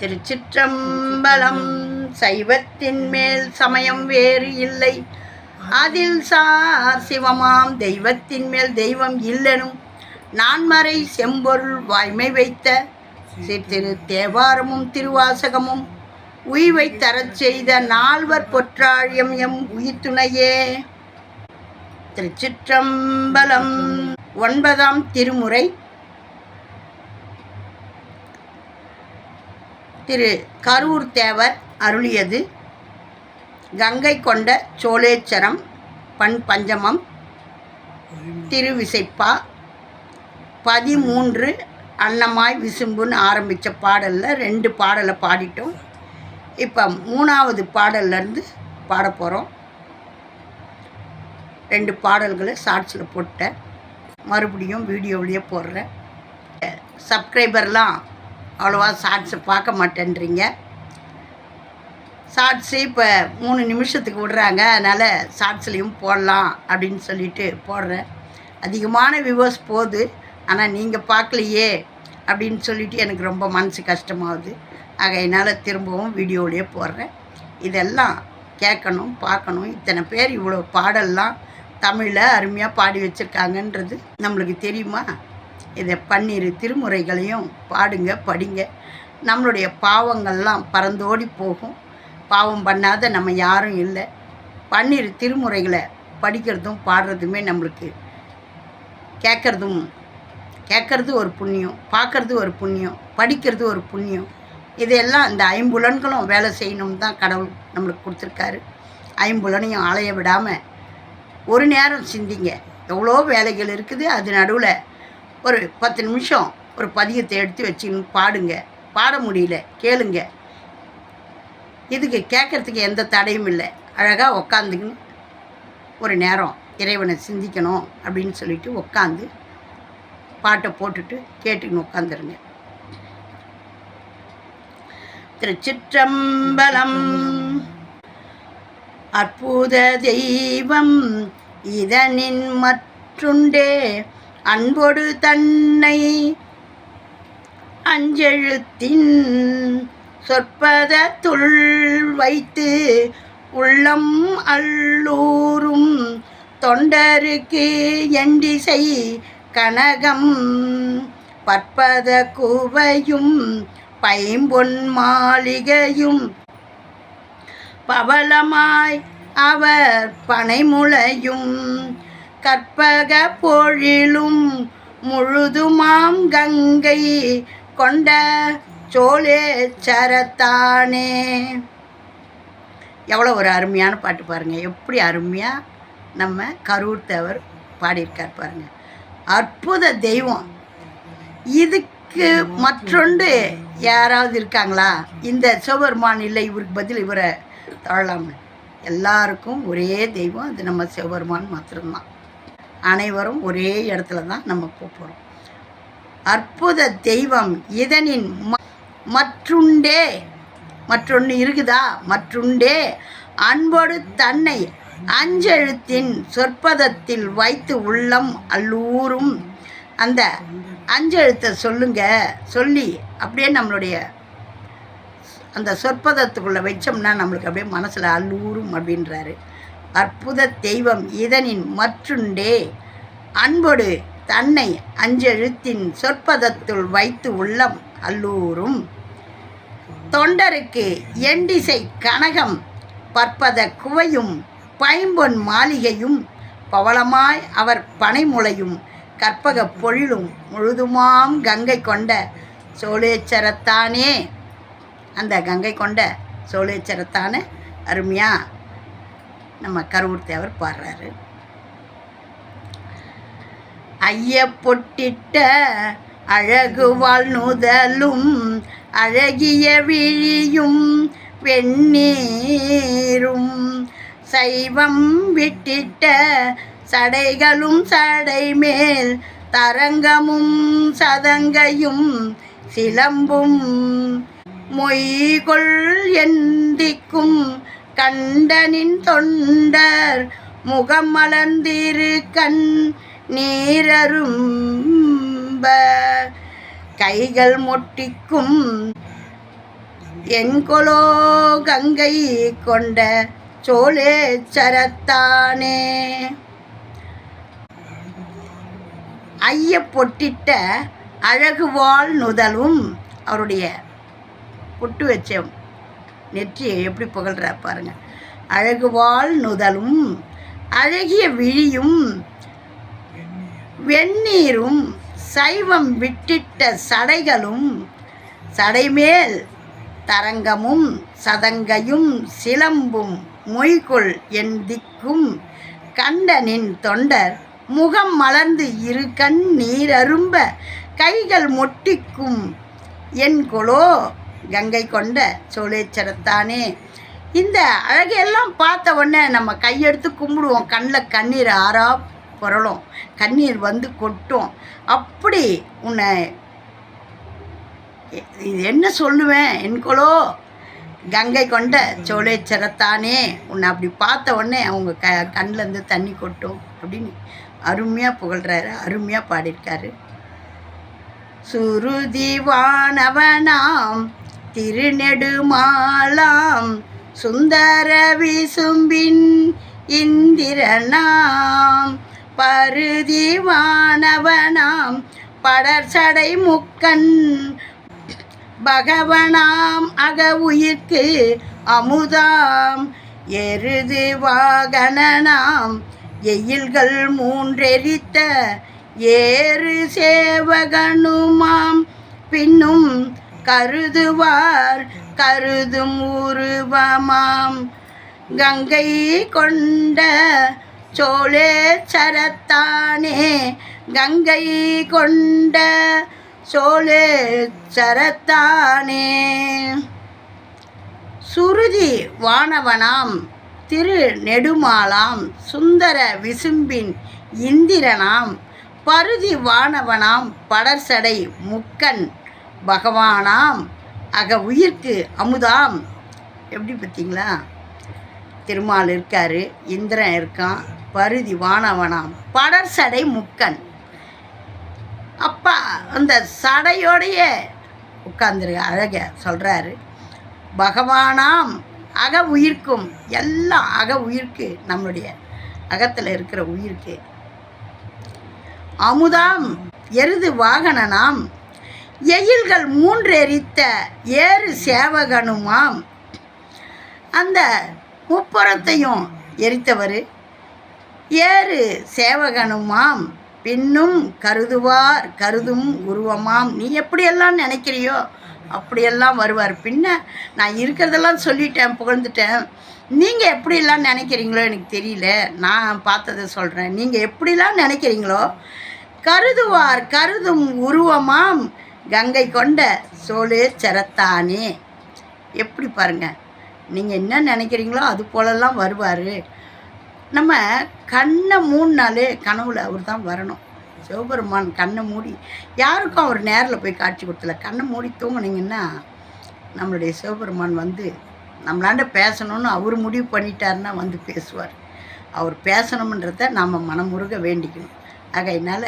திருச்சிற்றம்பலம் சைவத்தின் மேல் சமயம் வேறு இல்லை. அதில் சார் சிவமாம் தெய்வத்தின் மேல் தெய்வம் இல்லெனும் நான்மறை செம்பொருள் வாய்மை வைத்த திரு தேவாரமும் திருவாசகமும் உய்வை தரச் செய்த நால்வர் பொற்றாழியம் எம் உயிர்த்துணையே. திருச்சிற்றம்பலம் ஒன்பதாம் திருமுறை திரு கரூர் தேவர் அருளியது கங்கை கொண்ட சோழேச்சரம் பண் பஞ்சமம் திருவிசைப்பா பதிமூன்று அன்னமாய் விசும்புன்னு ஆரம்பித்த பாடலில் ரெண்டு பாடலை பாடிட்டோம். இப்போ மூணாவது பாடல்லேருந்து பாட போகிறோம் ரெண்டு பாடல்களை ஷார்ட்ஸில் போட்டேன். மறுபடியும் வீடியோவிலேயே போடுறேன். சப்ஸ்கிரைபர்லாம் அவ்வளோவா ஷார்ட்ஸு பார்க்க மாட்டேன்றீங்க. ஷார்ட்ஸு இப்போ மூணு நிமிஷத்துக்கு விடுறாங்க. அதனால் ஷார்ட்ஸ்லேயும் போடலாம் அப்படின்னு சொல்லிட்டு போடுறேன். அதிகமான வியூவர்ஸ் போகுது. ஆனால் நீங்கள் பார்க்கலையே அப்படின்னு சொல்லிட்டு எனக்கு ரொம்ப மனசு கஷ்டமாகுது. ஆக என்னால் திரும்பவும் வீடியோவிலேயே போடுறேன். இதெல்லாம் கேட்கணும் பார்க்கணும். இத்தனை பேர் இவ்வளோ பாடல்லாம் தமிழில் அருமையாக பாடி வச்சுருக்காங்கன்றது நம்மளுக்கு தெரியுமா? இதை பன்னிரு திருமுறைகளையும் பாடுங்க படிங்க. நம்மளுடைய பாவங்கள்லாம் பறந்தோடி போகும். பாவம் பண்ணாத நம்ம யாரும் இல்லை. பன்னிரு திருமுறைகளை படிக்கிறதும் பாடுறதுமே நம்மளுக்கு கேட்குறதும் கேட்குறது ஒரு புண்ணியம் பார்க்குறது ஒரு புண்ணியம் படிக்கிறது ஒரு புண்ணியம். இதெல்லாம் இந்த ஐம்புலன்களும் வேலை செய்யணும் தான் கடவுள் நம்மளுக்கு கொடுத்துருக்காரு. ஐம்புலனையும் அலைய விடாமல் ஒரு நேரம் சிந்திங்க. எவ்வளோ வேலைகள் இருக்குது அது நடுவில் ஒரு பத்து நிமிஷம் ஒரு பதியத்தை எடுத்து வச்சுன்னு பாடுங்க. பாட முடியல. கேளுங்க. இதுக்கு கேட்குறதுக்கு எந்த தடையும் இல்லை. அழகாக உக்காந்துக்குன்னு ஒரு நேரம் இறைவனை சிந்திக்கணும் அப்படின்னு சொல்லிட்டு உட்காந்து பாட்டை போட்டுட்டு கேட்டுக்கின்னு உட்காந்துருங்க திருச்சிற்றம்பலம் அற்புத தெய்வம் இதனின் மற்றுண்டே அன்பொடு தன்னை அஞ்செழுத்தின் சொற்பதத்துள் வைத்து உள்ளம் அல்லூரும் தொண்டருக்கு எண்டிசை கனகம் பற்பத குவையும் பைம்பொன் மாளிகையும் பவளமாய் அவர் பனைமுளையும் கற்பக பொழிலும் முழுதுமாம் கங்கை கொண்ட சோழேச்சரத்தானே எவ்வளோ ஒரு அருமையான பாட்டு பாருங்கள் எப்படி அருமையாக நம்ம கரூர் தேவர் பாடியிருக்கார் பாருங்கள் அற்புத தெய்வம். இதுக்கு மற்றொன்று யாராவது இருக்காங்களா? இந்த சிவபெருமான் இல்லை இவருக்கு பதில் இவரை தொழலாம்னு எல்லாருக்கும் ஒரே தெய்வம் அது நம்ம சிவபெருமான் மாத்திரம்தான். அனைவரும் ஒரே இடத்துல தான் நம்ம போகிறோம் அற்புத தெய்வம் இதனின் ம- மற்றுண்டே மற்றொன்று இருக்குதா? மற்றுண்டே. அன்போடு தன்னை அஞ்செழுத்தின் சொற்பதத்தில் வைத்து உள்ளம் அல்லூரும் அந்த அஞ்செழுத்தை சொல்லுங்க சொல்லி அப்படியே நம்மளுடைய அந்த சொற்பதத்துக்குள்ளே வச்சோம்னா நம்மளுக்கு அப்படியே மனசில் அல்லூரும் அப்படின்றாரு. அற்புத தெய்வம் இதனின் மற்றுண்டே. அன்பொடு தன்னை அஞ்செழுத்தின் சொற்பதத்துள் வைத்து உள்ளம் அல்லூரும் தொண்டருக்கு எண்டிசை கனகம் பற்பத குவையும் பைம்பொன் மாளிகையும் பவளமாய் அவர் பனைமுளையும் கற்பக பொழிலும் முழுதுமாம் கங்கை கொண்ட சோழேச்சரத்தானே. அந்த கங்கை கொண்ட சோழேச்சரத்தான அருமையா நம்ம கரூர் தேவர் பாடுறாரு. ஐய பொட்டிட்ட அழகு வாழ்நுதலும் அழகிய விழியும் வெந்நீரும் சைவம் விட்டிட்ட சடைகளும் சடை மேல் தரங்கமும் சதங்கையும் சிலம்பும் மொய்கொள் எந்திக்கும் கண்டனின் தொண்டர் முகம் மலர்ந்திரு கண் நீரரும்ப. கைகள் மொட்டிக்கும் என்கொலோ கங்கை கொண்ட சோழே சரத்தானே. ஐய பொட்டிட்ட அழகுவாள் நுதலும் அவருடைய பொட்டு வச்ச நெற்றியை எப்படி புகழ்றார் பாருங்க. அழகுவாள் நுதலும் அழகிய விழியும் வெந்நீரும் சைவம் விட்டிட்ட சடைகளும் சடைமேல் தரங்கமும் சதங்கையும் சிலம்பும் மொய்கொள் என் திக்கும் கண்டனின் தொண்டர் முகம் மலர்ந்து இரு கண் நீரரும்ப கைகள் மொட்டிக்கும் என் கொலோ கங்கை கொண்ட சோழேச்சரத்தானே. இந்த அழகையெல்லாம் பார்த்த உடனே நம்ம கையெடுத்து கும்பிடுவோம். கண்ணில் கண்ணீர் ஆறா புரளும் கண்ணீர் வந்து கொட்டும். அப்படி உன்னை இது என்ன சொல்லுவேன்? என்கொலோ கங்கை கொண்ட சோழேச்சரத்தானே. உன்னை அப்படி பார்த்த உடனே அவங்க க கண்ணிலேருந்து தண்ணி கொட்டும் அப்படின்னு அருமையாக புகழ்கிறாரு அருமையாக பாடியிருக்காரு. சுருதிவானவனாம் திருநெடுமாலாம் சுந்தர விசும்பின் இந்திரனாம். பருதி வானவனாம் படர்சடை முக்கன் பகவனாம் அகவுயிர்க்கு அமுதாம். எருது வாகனனாம் எயில்கள் மூன்றெரித்த ஏறு சேவகனுமாம். பின்னும் கருதுவார் கருதும் உருவமாம். கங்கை கொண்ட சோழே சரத்தானே கங்கை கொண்ட சோழே சரத்தானே சுருதி வானவனாம் திரு நெடுமாலாம் சுந்தர விசும்பின் இந்திரனாம் பருதி வானவனாம் படர்சடை முக்கன் பகவானாம் அக உயிர்க்கு அமுதாம். எப்படி பார்த்தீங்களா? திருமால் இருக்காரு இந்திரன் இருக்கான் பருதி வானவனாம் படர் சடை முக்கன். அப்பா அந்த சடையோடைய உட்காந்துரு அழக சொல்கிறாரு பகவானாம் அக உயிர்க்கும் எல்லாம் அக உயிர்க்கு நம்மளுடைய அகத்தில் இருக்கிற உயிர்க்கு. அமுதாம் எருது வாகனனாம் எயில்கள் மூன்று எரித்த ஏறு சேவகனுமாம். அந்த முப்புறத்தையும் எரித்தவர். ஏறு சேவகனுமாம். பின்னும் கருதுவார் கருதும் உருவமாம். நீ எப்படியெல்லாம் நினைக்கிறியோ அப்படியெல்லாம் வருவார். பின்ன நான் இருக்கிறதெல்லாம் சொல்லிட்டேன் புகழ்ந்துட்டேன். நீங்கள் எப்படிலாம் நினைக்கிறீங்களோ எனக்கு தெரியல. நான் பார்த்ததை சொல்கிறேன் நீங்கள் எப்படிலாம் நினைக்கிறீங்களோ கருதுவார் கருதும் உருவமாம். கங்கை கொண்ட சோழே சரத்தானே. எப்படி பாருங்க நீங்கள் என்ன நினைக்கிறீங்களோ அது போலலாம் வருவார். நம்ம கண்ணை மூணுனாலே கனவுல அவர் தான் வரணும். சிவபெருமான் கண்ணை மூடி யாருக்கும் அவர் நேரில் போய் காட்சி கொடுத்தல கண்ணை மூடி தூங்குனீங்கன்னா நம்மளுடைய சிவபெருமான் வந்து நம்மளாண்ட பேசணும்னு அவர் முடிவு பண்ணிட்டாருன்னா வந்து பேசுவார். அவர் பேசணுன்றத நாம் மனமுருக வேண்டிக்கணும். ஆகையினால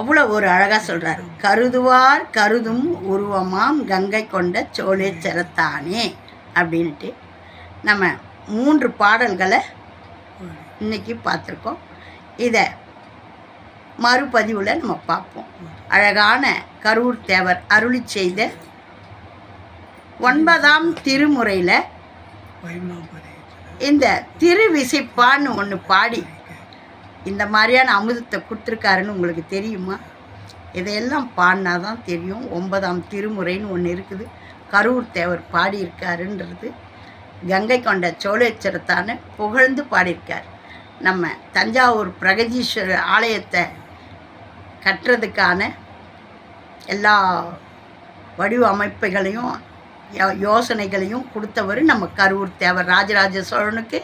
அவ்வளோ ஒரு அழகாக சொல்கிறார் கருதுவார் கருதும் உருவமாம் கங்கை கொண்ட சோழேச்சரத்தானே அப்படின்ட்டு நம்ம மூன்று பாடல்களை இன்னைக்கு பார்த்துருக்கோம். இதை மறுபதிவில் நம்ம பார்ப்போம். அழகான கரூர் தேவர் அருளி செய்த ஒன்பதாம் திருமுறையில் இந்த திருவிசைப்பான்னு ஒன்று பாடி இந்த மாதிரியான அமுதத்தை கொடுத்துருக்காருன்னு உங்களுக்கு தெரியுமா? இதையெல்லாம் பாடினா தான் தெரியும். ஒன்பதாம் திருமுறைன்னு ஒன்று இருக்குது. கரூர் தேவர் பாடியிருக்காருன்றது. கங்கை கொண்ட சோழேச்சரத்தான புகழ்ந்து பாடியிருக்கார். நம்ம தஞ்சாவூர் பிரகதீஸ்வரர் ஆலயத்தை கட்டுறதுக்கான எல்லா வடிவமைப்புகளையும் யோ- யோசனைகளையும் கொடுத்தவர் நம்ம கரூர் தேவர் ராஜராஜ சோழனுக்கு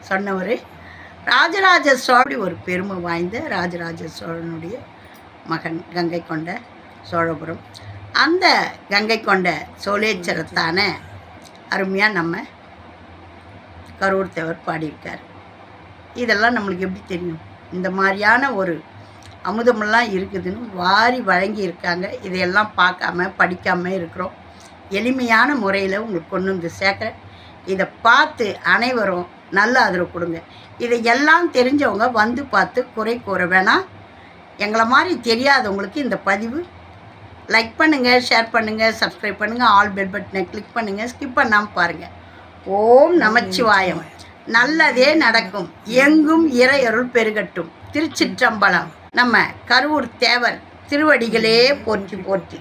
சொன்னவர். ராஜராஜ சோழி ஒரு பெருமை வாய்ந்த ராஜராஜ சோழனுடைய மகன் கங்கை கொண்ட சோழபுரம். அந்த கங்கை கொண்ட சோழேச்சரத்தான அருமையாக நம்ம கரூர் தேவர் பாடியிருக்கார். இதெல்லாம் நம்மளுக்கு எப்படி தெரியும்? இந்த மாதிரியான ஒரு அமுதமெல்லாம் இருக்குதுன்னு வாரி வழங்கி இருக்காங்க இதையெல்லாம் பார்க்காம படிக்காம இருக்கிறோம். எளிமையான முறையில் உங்களுக்கு கொண்டு வந்து சேர்க்குறேன். இதை பார்த்து அனைவரும் நல்ல ஆதரவு கொடுங்க. இதை எல்லாம் தெரிஞ்சவங்க வந்து பார்த்து குறை கூற வேணாம். எங்களை மாதிரி தெரியாதவங்களுக்கு இந்த பதிவு. லைக் பண்ணுங்கள் ஷேர் பண்ணுங்கள் சப்ஸ்கிரைப் பண்ணுங்கள் ஆல் பெல் பட்டனை கிளிக் பண்ணுங்கள் ஸ்கிப் பண்ணாமல் பாருங்கள் ஓம் நமச்சிவாயம். நல்லதே நடக்கும். எங்கும் இறையருள் பெருகட்டும். திருச்சிற்றம்பலம். நம்ம கரூர் தேவர் திருவடிகளே போற்றி போற்றி.